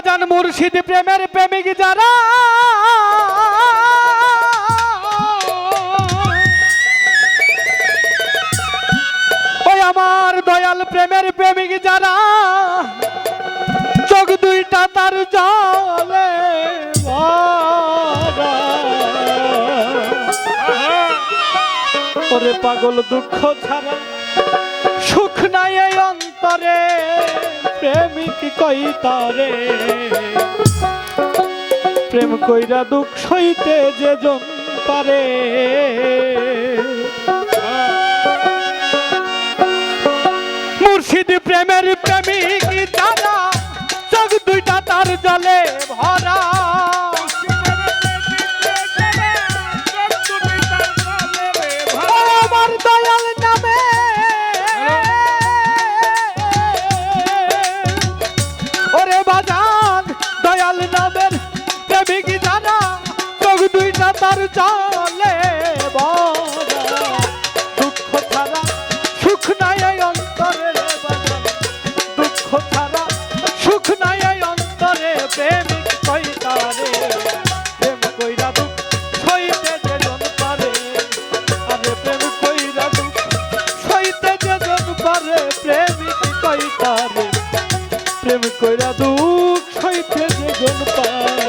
বাজান মুর্শিদ প্রেমের প্রেমিক যারা। ওই আমার দয়াল প্রেমের প্রেমিক যারা, চোখ দুইটা তার জলে পাগল দুঃখ ছাড়া সুখ নাই অন্তরে। প্রেমিক কই তারে? প্রেম কইরা দুঃখ সইতে যে জন পারে? মুর্শিদ প্রেমের চলে দুঃখ ছাড়া সুখ নাই অন্তরে দুঃখ ছাড়া সুখ নাই অন্তরে প্রেমিক কইতারে প্রেম কইরা দুঃখ সইতে যে জন পারে। আরে প্রেম কইরা দুঃখ সইতে যে জন পারে প্রেমিক কইতারে প্রেম কইরা দুঃখ সইতে যে জন পারে।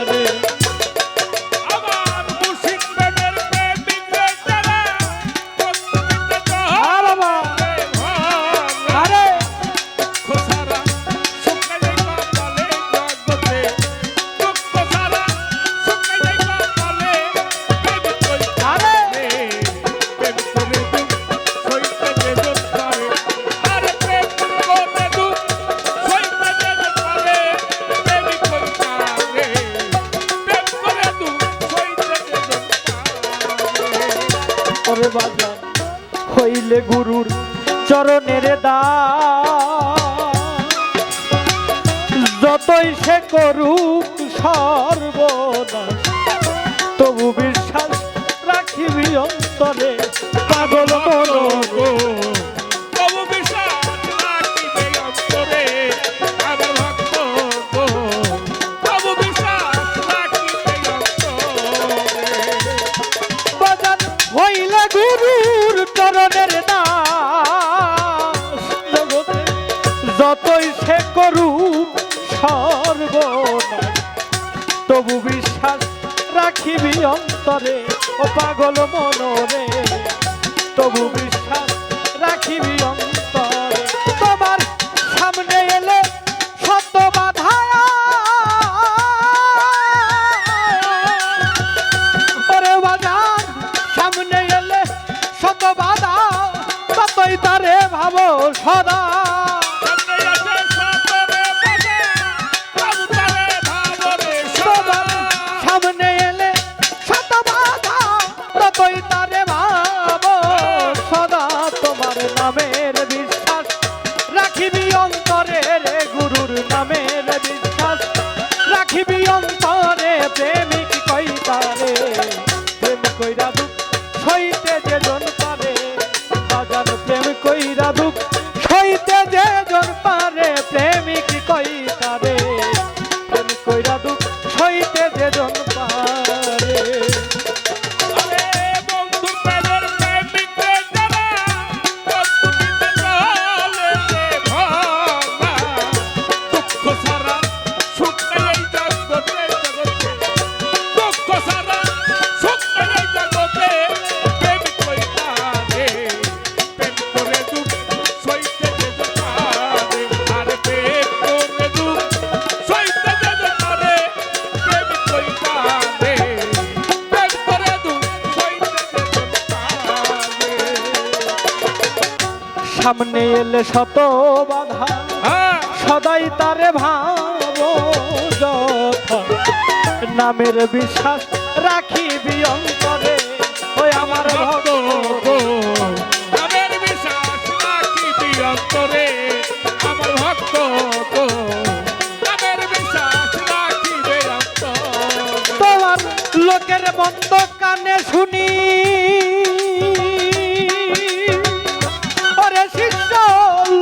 দা যতই সে করুক সর্বদা তবু বিশ্বাস রাখিবি অন্তরে পাগল মনো তবু বিশ্বাস রাখিবি অন্তরে ও পাগল মনরে। তবু বিশ্বাস রাখিবি অন্তরে সামনে এলে শত বাধা। হ্যাঁ। সদাই তারে ভাবো নামের বিশ্বাস রাখিবি অন্তরে ওই আমার ভক্ত। গো নামের বিশ্বাস রাখিবি অন্তরে আমার ভক্ত নামের বিশ্বাস রাখিবে অন্তরে। তোমার লোকের মন্দ কানে শুনি।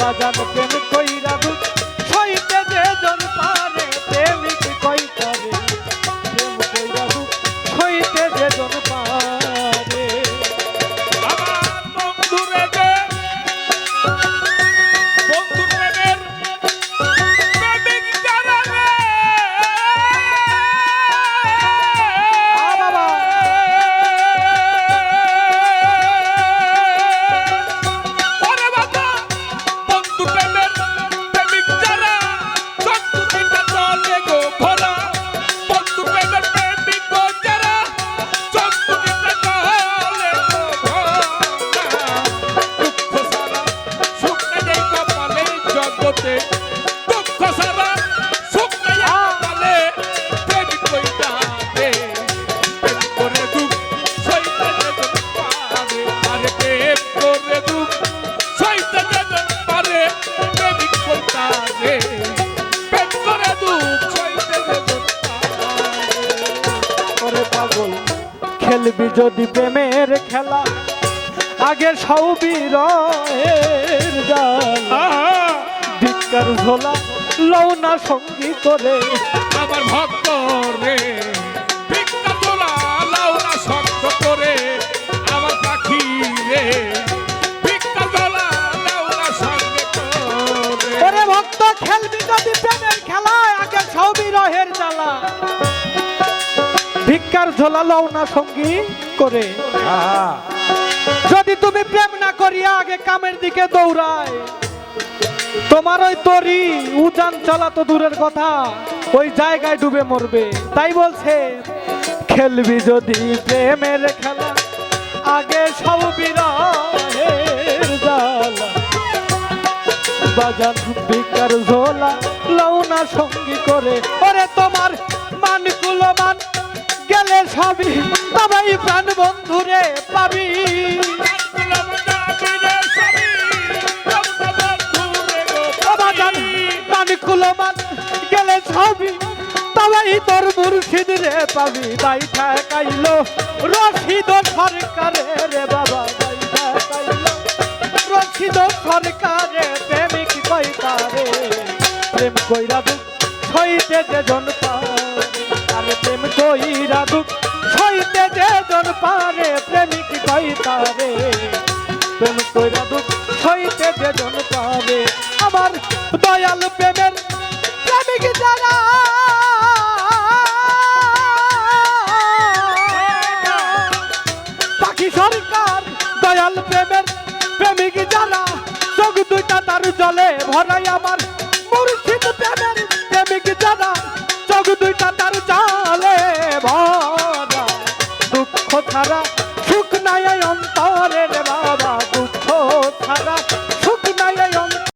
বাজান প্রেম কইরা খেলবি যদি প্রেমের খেলা আগে সৌবীর রিকার ভিক্ষার ঝোলা না সঙ্গী করে। আমার ভক্ত ভিক্ষার ঝোলা লৌনা সঙ্গী করে। যদি তুমি প্রেম না করিয়া আগে কামের দিকে দৌড়ায়, তোমার ওই তরি উজান চলা তো দূরের কথা, ওই জায়গায় ডুবে মরবে। তাই বলছে, খেলবি যদি প্রেমের খেলা, আগে সব বিরহের জ্বালা। বাজান বিকার ঝোলা লৌনা সঙ্গী করে। ওরে তোমার মানকুলো মান গেলে সবই তবাই প্রাণ বন্ধুরে পাবি। গেলে সবই তবাই তোর মুর্শিদ রে পাবি। দাই ঠেকাইলো রশিদ সরকারে রে বাবা রশিদ সরকারে, প্রেমিক কইতারে। প্রেম কইরা সইতে যে জন পারে আরে প্রেম কইরা দুঃখ, সইতে যে জন পারে, প্রেমিক কইতারে প্রেম কইরা দুঃখ, সইতে যে জন পারে, আমার দয়াল প্রেমের প্রেমিক যারা। পাখি সরকার, দয়াল প্রেমের প্রেমিক যারা, চোখ দুইটা তার জলে ভরাই আমার কথা